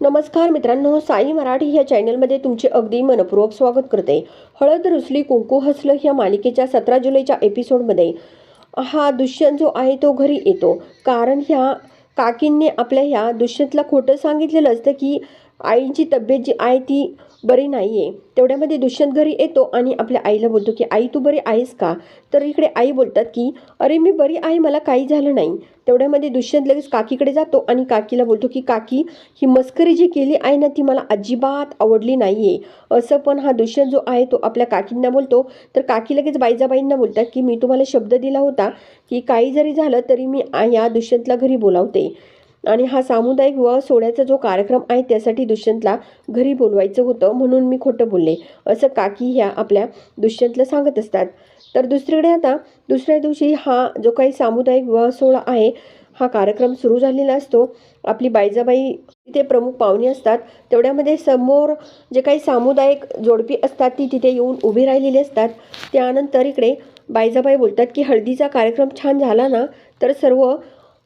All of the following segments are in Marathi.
नमस्कार मित्रांनो साई मराठी या चॅनलमध्ये तुमचे अगदी मनपूर्वक स्वागत करते. हळद रुसली कुंकू हसलं या मालिकेच्या सतरा जुलैच्या एपिसोडमध्ये हा दुष्यंत जो आहे तो घरी येतो. कारण ह्या काकींनी आपल्या ह्या दुष्यंतला खोटं सांगितलेलं असतं की आईची तब्येत जी आहे ती बरी नाही आहे तेवढ्यामध्ये दुष्यंत घरी येतो आणि आपल्या आईला बोलतो की आई तू बरी आहेस का? तर इकडे आई बोलतात की अरे मी बरी आहे मला काही झालं नाही. तेवढ्यामध्ये दुष्यंत लगेच काकीकडे जातो आणि काकीला बोलतो की काकी ही मस्करी जी केली आहे ना ती मला अजिबात आवडली नाही आहे असं पण हा दुष्यंत जो आहे तो आपल्या काकींना बोलतो. तर काकी लगेच बाईजाबाईंना बोलतात की मी तुम्हाला शब्द दिला होता की काही जरी झालं तरी मी या दुष्यंतला घरी बोलावते. आणि हा सामुदायिक विवाह सोहळ्याचा जो कार्यक्रम आहे त्यासाठी दुष्यंतला घरी बोलवायचं होतं म्हणून मी खोटं बोलले. असं काकी ह्या आपल्या दुष्यंतला सांगत असतात. तर दुसरीकडे आता दुसऱ्या दिवशी हा जो काही सामुदायिक विवाह सोहळा आहे हा कार्यक्रम सुरू झालेला असतो. आपली बायजाबाई तिथे प्रमुख पाहुणे असतात. तेवढ्यामध्ये समोर जे काही सामुदायिक जोडपी असतात ती तिथे येऊन उभी राहिलेली असतात. त्यानंतर इकडे बायजाबाई बोलतात की हळदीचा कार्यक्रम छान झाला ना? तर सर्व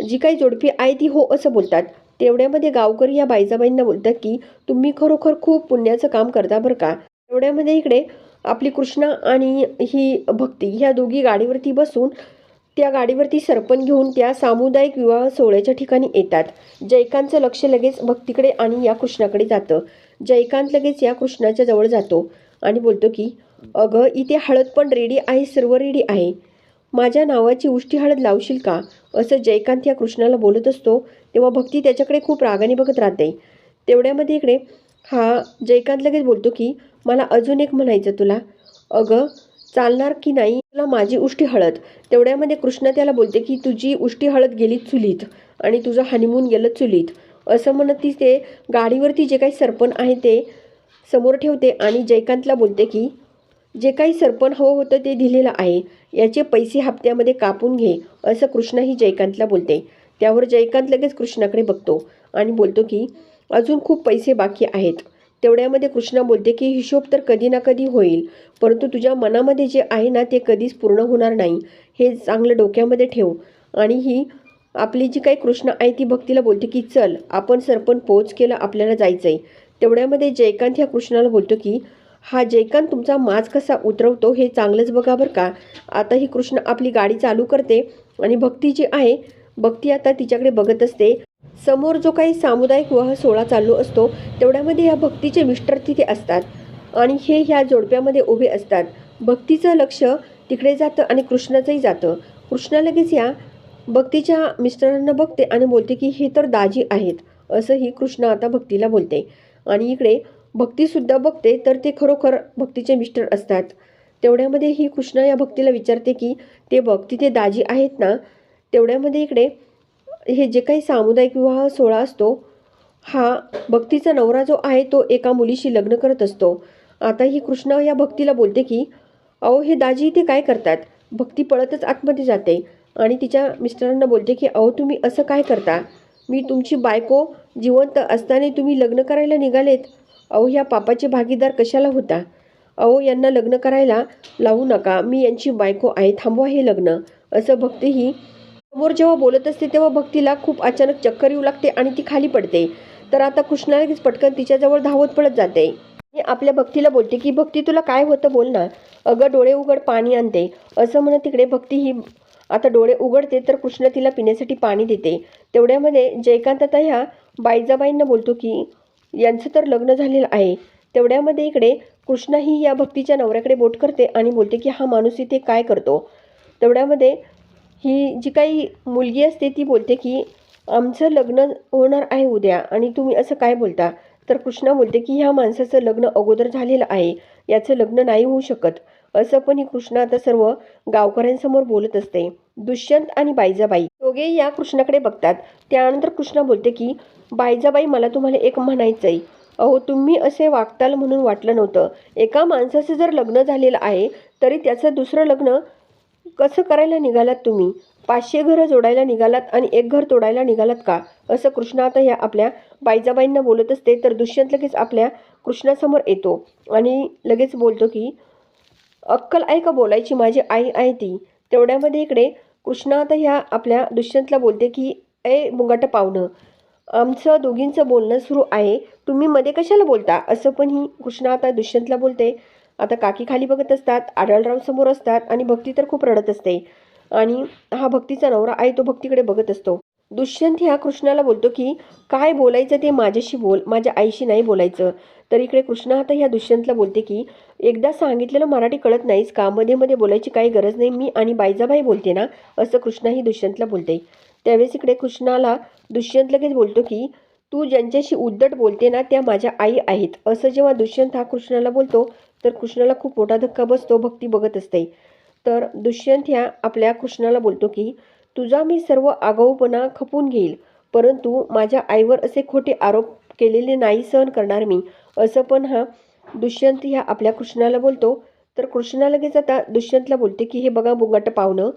जी काही जोडपी आहे ती हो असं बोलतात. तेवढ्यामध्ये गावकरी या बायजाबाईंना बोलतात की तुम्ही खरोखर खूप पुण्याचं काम करता बरं का? तेवढ्यामध्ये इकडे आपली कृष्णा आणि ही भक्ती ह्या दोघी गाडीवरती बसून त्या गाडीवरती सरपण घेऊन त्या सामुदायिक विवाह सोहळ्याच्या ठिकाणी येतात. जयकांतचं लक्ष लगेच भक्तीकडे आणि या कृष्णाकडे जातं. जयकांत लगेच या कृष्णाच्या जवळ जातो आणि बोलतो की अगं इथे हळद पण रेडी आहे सर्व रेडी आहे. माझ्या नावाची उष्टी हळद लावशील का? असं जयकांत या कृष्णाला बोलत असतो. तेव्हा भक्ती त्याच्याकडे खूप रागाने बघत राहते. तेवढ्यामध्ये इकडे हा जयकांत लगेच बोलतो की मला अजून एक म्हणायचं तुला. अगं चालणार की नाही? तुला माझी उष्टी हळद तेवढ्यामध्ये कृष्ण त्याला बोलते की तुझी उष्टी हळद गेली चुलीत आणि तुझं हनीमून गेलं चुलीत. असं म्हणत ती ते गाडीवरती जे काही सरपण आहे ते समोर ठेवते आणि जयकांतला बोलते की जे काही सरपण हवं होतं ते दिलेलं आहे याचे पैसे हप्त्यामध्ये कापून घे असं कृष्णा ही जयकांतला बोलते. त्यावर जयकांत लगेच कृष्णाकडे बघतो आणि बोलतो की अजून खूप पैसे बाकी आहेत. तेवढ्यामध्ये कृष्णा बोलते की हिशोब तर कधी ना कधी होईल परंतु तुझ्या मनामध्ये जे आहे ना ते कधीच पूर्ण होणार नाही. हे चांगलं डोक्यामध्ये ठेव. आणि ही आपली जी काही कृष्णा आहे ती भक्तीला बोलते की चल आपण सरपण पोच केलं आपल्याला जायचं आहे तेवढ्यामध्ये जयकांत ह्या कृष्णाला बोलतो की हा जयकांत तुमचा माज कसा उतरवतो हे चांगलंच बघा बरं का. आता ही कृष्ण आपली गाडी चालू करते आणि भक्ती जी आहे भक्ती आता तिच्याकडे बघत असते. समोर जो काही सामुदायिक वह सोहळा चालू असतो तेवढ्यामध्ये या भक्तीचे मिस्टर तिथे असतात आणि हे ह्या जोडप्यामध्ये उभे असतात. भक्तीचं लक्ष तिकडे जातं आणि कृष्णाचंही जातं. कृष्णा लगेच या भक्तीच्या मिस्टरांना बघते आणि बोलते की हे तर दाजी आहेत असंही कृष्ण आता भक्तीला बोलते. आणि इकडे भक्तीसुद्धा बघते तर ते खरोखर भक्तीचे मिस्टर असतात. तेवढ्यामध्ये ही कृष्णा या भक्तीला विचारते की ते बघ तिथे दाजी आहेत ना? तेवढ्यामध्ये इकडे हे जे काही सामुदायिक विवाह सोहळा असतो हा भक्तीचा नवरा जो आहे तो एका मुलीशी लग्न करत असतो. आता ही कृष्णा या भक्तीला बोलते की अहो हे दाजी इथे काय करतात? भक्ती पळतच आतमध्ये जाते. आणि तिच्या मिस्टरांना बोलते की अहो तुम्ही असं काय करता? मी तुमची बायको जिवंत असताना तुम्ही लग्न करायला निघालेत? अहो ह्या पापाचे भागीदार कशाला होता? अहो यांना लग्न करायला लावू नका. मी यांची बायको आहे थांबवा हे लग्न. असं भक्ती ही समोर जेव्हा बोलत असते तेव्हा भक्तीला खूप अचानक चक्कर येऊ लागते आणि ती खाली पडते. तर आता कृष्णा लगेच पटकन तिच्याजवळ धावत पडत जाते. आणि आपल्या भक्तीला बोलते की भक्ती तुला काय होतं बोल ना. अगं डोळे उघड पाणी आणते. असं म्हणत तिकडे भक्ती ही आता डोळे उघडते तर कृष्ण तिला पिण्यासाठी पाणी देते. तेवढ्यामध्ये जयकांत आता ह्या बाईजाबाईंना बोलतो की यांचं तर लग्न झालेलं आहे. तेवढ्यामध्ये इकडे कृष्णा ही या भक्तीच्या नवऱ्याकडे बोट करते आणि बोलते की हा माणूस इथे काय करतो? तेवढ्यामध्ये ही जी काही मुलगी असते ती बोलते की आमचं लग्न होणार आहे उद्या आणि तुम्ही असं काय बोलता? तर कृष्णा बोलते की ह्या माणसाचं लग्न अगोदर झालेलं आहे. याचं लग्न नाही होऊ शकत. असं पण ही कृष्णा आता सर्व गावकऱ्यांसमोर बोलत असते. दुष्यंत आणि बाईजाबाई दोघे या कृष्णाकडे बघतात. त्यानंतर कृष्णा बोलते की बायजाबाई मला तुम्हाला एक म्हणायचं आहे अहो तुम्ही असे वागताल म्हणून वाटलं नव्हतं. एका माणसाचं जर लग्न झालेलं आहे तरी त्याचं दुसरं लग्न कसं करायला निघालात तुम्ही? पाचशे घरं जोडायला निघालात आणि एक घर तोडायला निघालात का? असं कृष्णा आता ह्या आपल्या बाईजाबाईंना बोलत असते तर दुष्यंत लगेच आपल्या कृष्णासमोर येतो आणि लगेच बोलतो की अक्कल आहे का बोलायची? माझी आई आहे ती. तेवढ्यामध्ये इकडे कृष्णा आता ह्या आपल्या दुष्यंतला बोलते की ए मुंगाट पाहुणं. आमचं दोघींचं बोलणं सुरू आहे. तुम्ही मध्ये कशाला बोलता? असं पण ही कृष्णा आता दुष्यंतला बोलते. आता काकी खाली बघत असतात आढळराव समोर असतात आणि भक्ती तर खूप रडत असते. आणि हा भक्तीचा नवरा आहे तो भक्तीकडे बघत असतो. दुष्यंत ह्या कृष्णाला बोलतो की काय बोलायचं ते माझ्याशी बोल माझ्या आईशी नाही बोलायचं. तर इकडे कृष्णा आता ह्या दुष्यंतला बोलते की एकदा सांगितलेलं मराठी कळत नाहीस का? मध्ये मध्ये बोलायची काही गरज नाही मी आणि बायजाबाई बोलते ना? असं कृष्णा ही दुष्यंतला बोलते. त्यावेळेस इकडे कृष्णाला दुष्यंत लगेच बोलतो की तू ज्यांच्याशी उद्धट बोलते ना त्या माझ्या आई आहेत. असं जेव्हा दुष्यंत हा कृष्णाला बोलतो तर कृष्णाला खूप मोठा धक्का बसतो भक्ती बघत असते. तर दुष्यंत ह्या आपल्या कृष्णाला बोलतो की तुझा मी सर्व आगाऊपणा खपून घेईल परंतु माझ्या आईवर असे खोटे आरोप केलेले नाही सहन करणार मी. असं पण हा दुष्यंत ह्या आपल्या कृष्णाला बोलतो. तर कृष्णा लगेच आता दुष्यंतला बोलते की हे बघा बुंगाट पाहुणं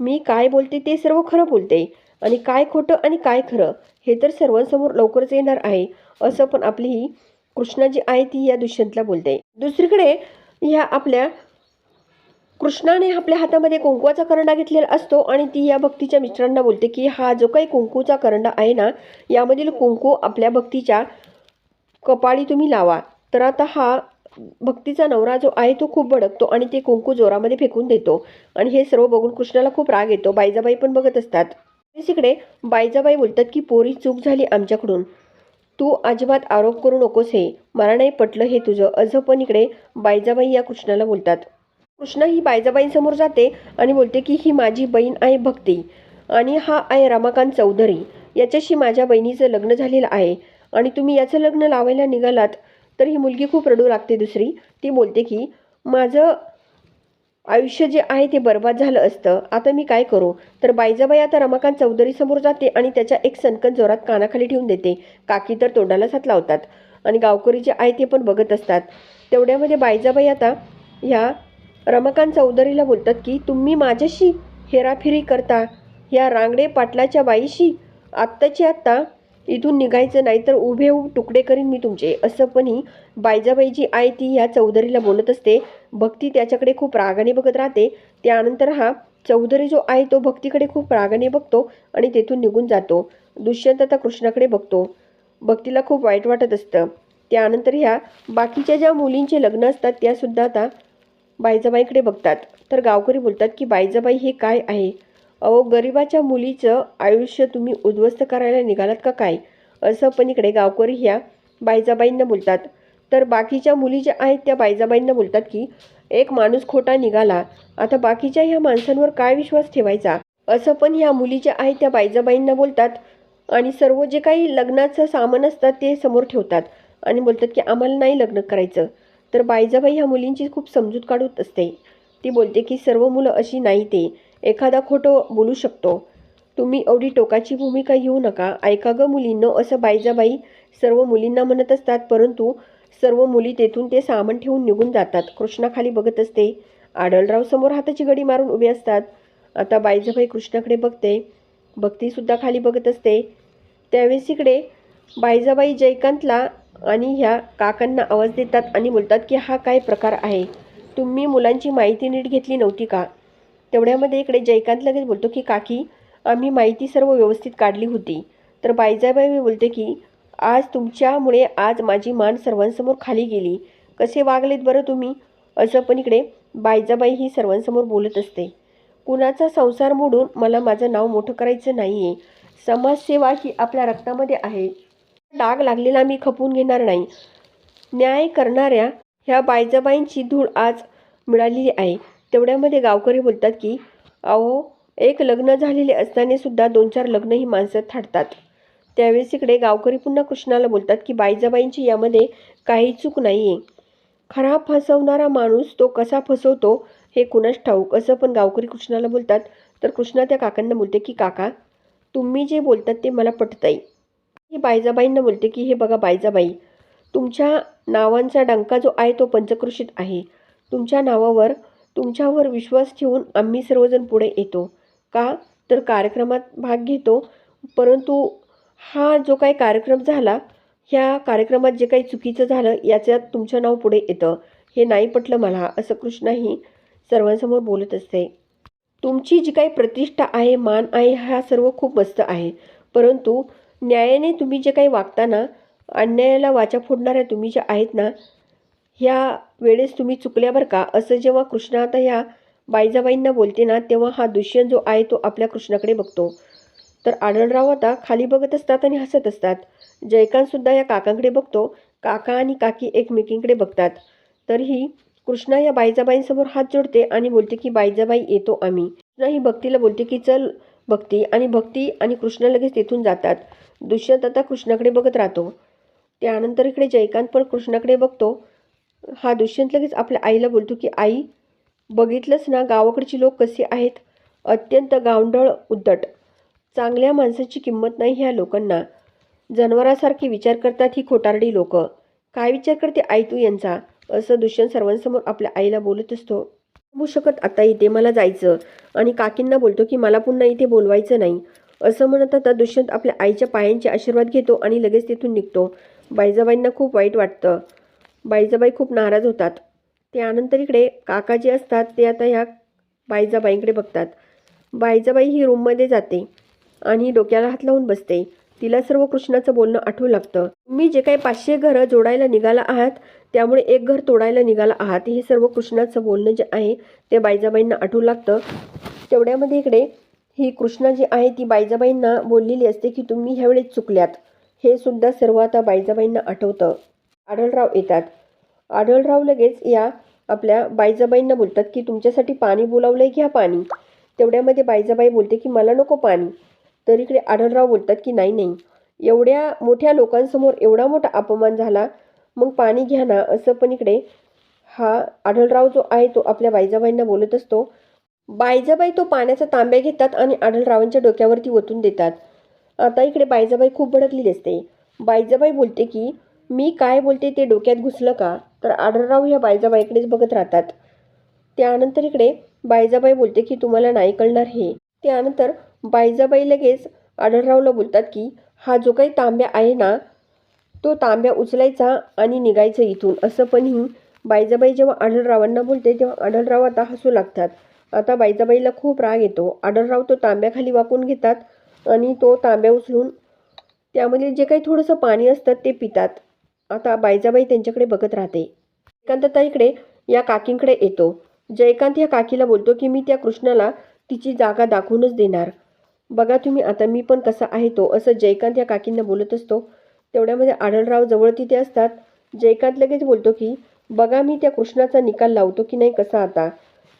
मी काय बोलते ते सर्व खरं बोलते. आणि काय खोटं आणि काय खरं हे तर सर्वांसमोर लवकरच येणार आहे असं पण आपली ही कृष्णा जी आहे ती या दुष्यंतला बोलते. दुसरीकडे ह्या आपल्या कृष्णाने आपल्या हातामध्ये कुंकवाचा करंडा घेतलेला असतो आणि ती या भक्तीच्या मिस्टरांना बोलते की हा जो काही कुंकूचा करंडा आहे ना यामधील कुंकू आपल्या भक्तीच्या कपाळी तुम्ही लावा. तर आता हा भक्तीचा नवरा जो आहे तो खूप भडकतो आणि ते कुंकू जोरामध्ये फेकून देतो. आणि हे सर्व बघून कृष्णाला खूप राग येतो. बाईजाबाई पण बघत असतात. इकडे बायजाबाई बोलतात की पोरी चूक झाली आमच्याकडून. तू अजिबात आरोप करू नकोस हे. मला नाही पटलं हे तुझं. असं पण इकडे बायजाबाई या कृष्णाला बोलतात. कृष्णा ही बायजाबाईंसमोर जाते आणि बोलते की ही माझी बहीण आहे भक्ती आणि हा आहे रमाकांत चौधरी. याच्याशी माझ्या बहिणीचं लग्न झालेलं आहे आणि तुम्ही याचं लग्न लावायला निघालात तर ही मुलगी खूप रडू लागते दुसरी. ती बोलते की माझं आयुष्य जे आहे ते बर्बाद झालं असतं. आता मी काय करू? तर बायजाबाई आता रमाकांत चौधरीसमोर जाते आणि त्याच्या एक सनकन जोरात कानाखाली ठेवून देते. काकी तर तोंडाला साथ लावतात आणि गावकरी जे आहे ते पण बघत असतात. तेवढ्यामध्ये बायजाबाई आता ह्या रमाकांत चौधरीला बोलतात की तुम्ही माझ्याशी हेराफेरी करता. ह्या रांगडे पाटलाच्या बाईशी आत्ताची आत्ता इथून निघायचं नाही तर उभे उभ तुकडे करीन मी तुमचे. असं पण ही बायजाबाई जी आहे ती ह्या चौधरीला बोलत असते. भक्ती त्याच्याकडे खूप रागाने बघत राहते. त्यानंतर हा चौधरी जो आहे तो भक्तीकडे खूप रागाने बघतो आणि तेथून निघून जातो. दुष्यंत आता कृष्णाकडे बघतो. भक्तीला खूप वाईट वाटत असतं. त्यानंतर ह्या बाकीच्या ज्या मुलींचे लग्न असतात त्यासुद्धा आता बायजाबाईकडे बघतात. तर गावकरी बोलतात की बायजाबाई हे काय आहे? अहो गरिबाच्या मुलीचं आयुष्य तुम्ही उद्ध्वस्त करायला निघालात का काय? असं पण इकडे गावकरी ह्या बायजाबाईंना बोलतात. तर बाकीच्या मुली ज्या आहेत त्या बायजाबाईंना बोलतात की एक माणूस खोटा निघाला. आता बाकीच्या ह्या माणसांवर काय विश्वास ठेवायचा? असं पण ह्या मुली ज्या आहेत त्या बायजाबाईंना बोलतात आणि सर्व जे काही लग्नाचं सामान असतात ते समोर ठेवतात आणि बोलतात की आम्हाला नाही लग्न करायचं. तर बायजाबाई ह्या मुलींची खूप समजूत काढत असते. ती बोलते की सर्व मुलं अशी नाही ते. एखादा खोटं बोलू शकतो. तुम्ही एवढी टोकाची भूमिका घेऊ नका. ऐका ग मुलींनो असं बायजाबाई सर्व मुलींना म्हणत असतात परंतु सर्व मुली तेथून ते सामान ठेवून निघून जातात. कृष्णा खाली बघत असते. आढळराव समोर हाताची गडी मारून उभे असतात. आता बाईजाबाई कृष्णाकडे बघते. भक्तीसुद्धा खाली बघत असते. त्यावेळेस इकडे बायजाबाई जयकांतला आणि ह्या काकांना आवाज देतात आणि बोलतात की हा काय प्रकार आहे? तुम्ही मुलांची माहिती नीट घेतली नव्हती का? तेवढ्यामध्ये इकडे जयकांत लगेच बोलतो की काकी आम्ही माहिती सर्व व्यवस्थित काढली होती. तर बायजाबाई बोलते की आज तुमच्यामुळे आज माझी मान सर्वांसमोर खाली गेली. कसे वागलेत बरं तुम्ही? असं पण इकडे बायजाबाई ही सर्वांसमोर बोलत असते. कुणाचा संसार मोडून मला माझं नाव मोठं करायचं नाही आहे समाजसेवा ही आपल्या रक्तामध्ये आहे. डाग लागलेला मी खपून घेणार नाही. न्याय करणाऱ्या ह्या बायजाबाईंची धूळ आज मिळालेली आहे. तेवढ्यामध्ये गावकरी बोलतात की अहो एक लग्न झालेले असतानासुद्धा दोन चार लग्न ही माणसं थाटतात. त्यावेळेस इकडे गावकरी पुन्हा कृष्णाला बोलतात की बायजाबाईंची यामध्ये काही चूक नाही आहे खरा फसवणारा माणूस तो कसा फसवतो हे कुणास ठाऊक? असं पण गावकरी कृष्णाला बोलतात. तर कृष्णा त्या काकांना बोलते की काका तुम्ही जे बोलतात ते मला पटताई ही बायजाबाईंना बोलते की हे बघा बायजाबाई तुमच्या नावांचा डंका जो आहे तो पंचकृषीत आहे. तुमच्या नावावर तुमच्यावर विश्वास ठेवून आम्ही सर्वजण पुढे येतो. का? तर कार्यक्रमात भाग घेतो. परंतु हा जो काही कार्यक्रम झाला ह्या कार्यक्रमात जे काही चुकीचं झालं याच्यात तुमचं नाव पुढे येतं. हे नाही पटलं मला असं कृष्णाही सर्वांसमोर बोलत असते. तुमची जी काही प्रतिष्ठा आहे मान आहे हा सर्व खूप मस्त आहे. परंतु न्यायाने तुम्ही जे काही वागताना अन्यायाला वाचा फोडणाऱ्या तुम्ही ज्या आहेत ना ह्या वेळेस तुम्ही चुकल्या बरं का? असं जेव्हा कृष्णा आता ह्या बाईजाबाईंना बोलते ना तेव्हा हा दुष्यंत जो आहे तो आपल्या कृष्णाकडे बघतो. तर आढळराव आता खाली बघत असतात आणि हसत असतात. जयकांतसुद्धा या काकांकडे बघतो. काका आणि काकी एकमेकींकडे बघतात. तरीही कृष्णा या बाईजाबाईंसमोर हात जोडते आणि बोलते की बाईजाबाई येतो आम्ही. कृष्णा ही भक्तीला बोलते की चल भक्ती. आणि भक्ती आणि कृष्ण लगेच तिथून जातात. दुष्यंत आता कृष्णाकडे बघत राहतो. त्यानंतर इकडे जयकांत पण कृष्णाकडे बघतो. हा दुष्यंत लगेच आपल्या आईला बोलतो की आई बघितलंच ना गावाकडची लोक कसे आहेत? अत्यंत गावंढळ उद्धट. चांगल्या माणसाची किंमत नाही ह्या लोकांना. जनावरासारखे विचार करतात ही खोटारडी लोक. काय विचार करते आई तू यांचा? असं दुष्यंत सर्वांसमोर आपल्या आईला बोलत असतो. थांबू शकत आता इथे मला जायचं. आणि काकींना बोलतो की मला पुन्हा इथे बोलवायचं नाही. असं म्हणत आता दुष्यंत आपल्या आईच्या पायांचे आशीर्वाद घेतो आणि लगेच तिथून निघतो. बाईजाबाईंना खूप वाईट वाटतं. बाईजाबाई खूप नाराज होतात. त्यानंतर इकडे काका जे असतात ते आता ह्या बाईजाबाईंकडे बघतात. बाईजाबाई ही रूममध्ये जाते आणि डोक्याला हात लावून बसते. तिला सर्व कृष्णाचं बोलणं आठवू लागतं. मी जे काही पाचशे घरं जोडायला निघाला आहात त्यामुळे एक घर तोडायला निघाला आहात हे सर्व कृष्णाचं बोलणं जे आहे ते बाईजाबाईंना आठवू लागतं. तेवढ्यामध्ये इकडे ही कृष्णा जी आहे ती बाईजाबाईंना बोललेली असते की तुम्ही ह्यावेळेस चुकल्यात. हे सुद्धा सर्व आता बाईजाबाईंना आठवतं. आढळराव येतात. आढळराव लगेच या आपल्या बायजाबाईंना बोलतात की तुमच्यासाठी पाणी बोलावलंय घ्या पाणी. तेवढ्यामध्ये बायजाबाई बोलते की मला नको पाणी. तर इकडे आढळराव बोलतात की नाही नाही. एवढ्या मोठ्या लोकांसमोर एवढा मोठा अपमान झाला मग पाणी घ्या ना. असं पण इकडे हा आढळराव जो आहे तो आपल्या बायजाबाईंना बोलत असतो. बायजाबाई तो पाण्याचा तांब्या घेतात आणि आढळरावांच्या डोक्यावरती ओतून देतात. आता इकडे बायजाबाई खूप भडकलेली असते. बायजाबाई बोलते की मी काय बोलते ते डोक्यात घुसलं का? तर आढळराव ह्या बायजाबाईकडेच बघत राहतात. त्यानंतर इकडे बायजाबाई बोलते की तुम्हाला नाही कळणार हे. त्यानंतर बायजाबाई लगेच आढळरावला बोलतात की हा जो काही तांब्या आहे ना तो तांब्या उचलायचा आणि निघायचं इथून. असं पण ही बायजाबाई जेव्हा आढळरावांना बोलते तेव्हा आढळराव आता हसू लागतात. आता बायजाबाईला खूप राग येतो. आढळराव तो तांब्याखाली वाकून घेतात आणि तो तांब्या उचलून त्यामध्ये जे काही थोडंसं पाणी असतं ते पितात. आता बायजाबाई त्यांच्याकडे बघत राहते. जयकांत इकडे या काकींकडे येतो. जयकांत या काकीला बोलतो की मी त्या कृष्णाला तिची जागा दाखवूनच देणार. बघा तुम्ही आता मी पण कसा आहे तो असं जयकांत या काकींना बोलत असतो. तेवढ्यामध्ये आढळराव जवळ तिथे असतात. जयकांत लगेच बोलतो की बघा मी त्या कृष्णाचा निकाल लावतो की नाही कसा आता?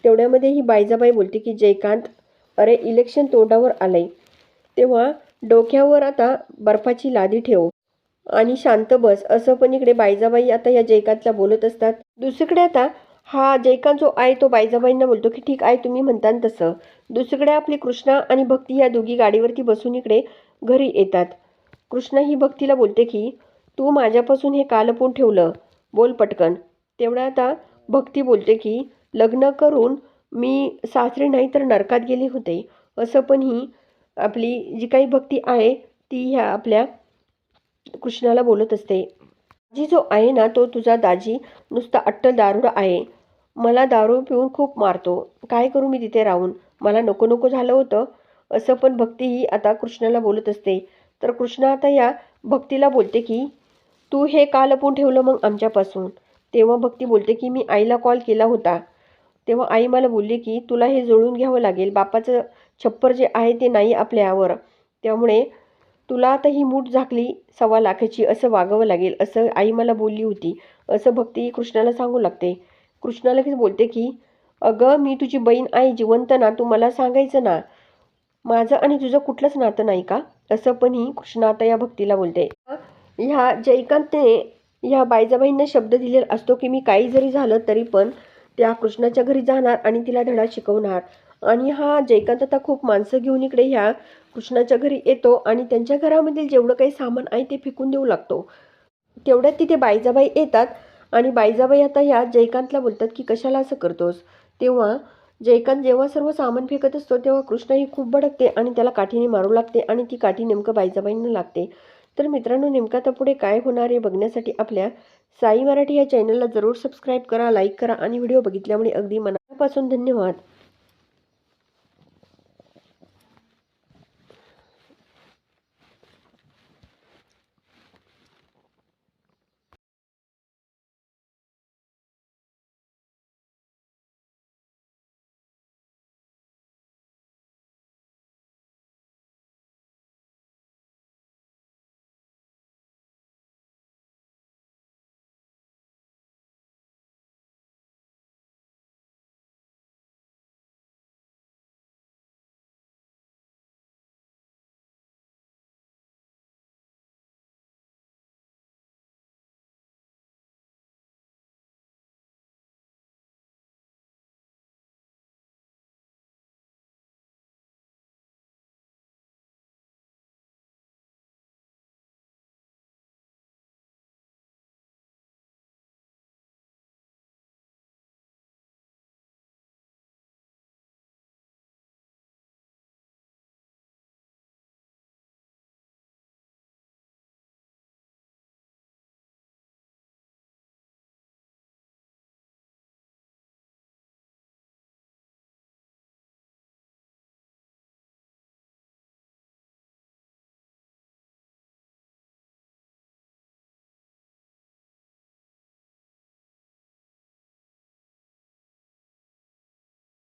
तेवढ्यामध्ये ही बायजाबाई बोलते की जयकांत अरे इलेक्शन तोंडावर आलंय. तेव्हा डोक्यावर आता बर्फाची लादी ठेव. आणि शांत बस. असं पण इकडे बायजाबाई आता या जयकांतला बोलत असतात. दुसरीकडे आता हा जयकांत जो आहे तो बायजाबाईंना बोलतो की ठीक आहे तुम्ही म्हणता तसं. दुसरीकडे आपली कृष्णा आणि भक्ती या दोघी गाडीवरती बसून इकडे घरी येतात. कृष्णा ही भक्तीला बोलते की तू माझ्यापासून हे कालपून ठेवलं. बोल पटकन. तेवढ्या आता भक्ती बोलते की लग्न करून मी सासरे नाही तर नरकात गेले होते. असं पण ही आपली जी काही भक्ती आहे ती ह्या आपल्या कृष्णाला बोलत असते जी जो आहे ना तो तुझा दाजी नुसता अट्टल दारूड आहे. मला दारू पिऊन खूप मारतो. काय करू मी तिथे राहून? मला नको नको झालं होतं. असं पण भक्ती ही आता कृष्णाला बोलत असते. तर कृष्ण आता या भक्तीला बोलते की तू हे का लपून ठेवलं मग आमच्यापासून? तेव्हा भक्ती बोलते की मी आईला कॉल केला होता. तेव्हा आई मला बोलली की तुला हे जुळून घ्यावं लागेल. बापाचं छप्पर जे आहे ते नाही आपल्यावर. त्यामुळे तुला आता ही मूठ झाकली सव्वा लाखाची असं वागावं लागेल असं आई मला बोलली होती. असं भक्ती कृष्णाला सांगू लागते. कृष्णा लगेच बोलते की अगं मी तुझी बहीण आई जिवंत ना तू मला सांगायचं ना. माझं आणि तुझं कुठलंच नातं नाही का? असं पण ही कृष्णा आता या भक्तीला बोलते. ह्या जयकांतने ह्या बायजाबाईंना शब्द दिलेला असतो की मी काही जरी झालं तरी पण त्या कृष्णाच्या घरी जाणार आणि तिला धडा शिकवणार. आणि हा जयकांत आता खूप माणसं घेऊन इकडे ह्या कृष्णाच्या घरी येतो आणि त्यांच्या घरामधील जेवढं काही सामान आहे ते फेकून देऊ लागतो. तेवढ्यात तिथे बायजाबाई येतात आणि बायजाबाई आता ह्या जयकांतला बोलतात की कशाला असं करतोस? तेव्हा जयकांत जेव्हा सर्व सामान फेकत असतो तेव्हा कृष्णा ही खूप भडकते आणि त्याला काठीने मारू लागते आणि ती काठी नेमकं बायजाबाईंना लागते. तर मित्रांनो नेमका तर पुढे काय होणार हे बघण्यासाठी आपल्या साई मराठी या चॅनलला जरूर सबस्क्राईब करा लाईक करा आणि व्हिडिओ बघितल्यामुळे अगदी मनापासून धन्यवाद.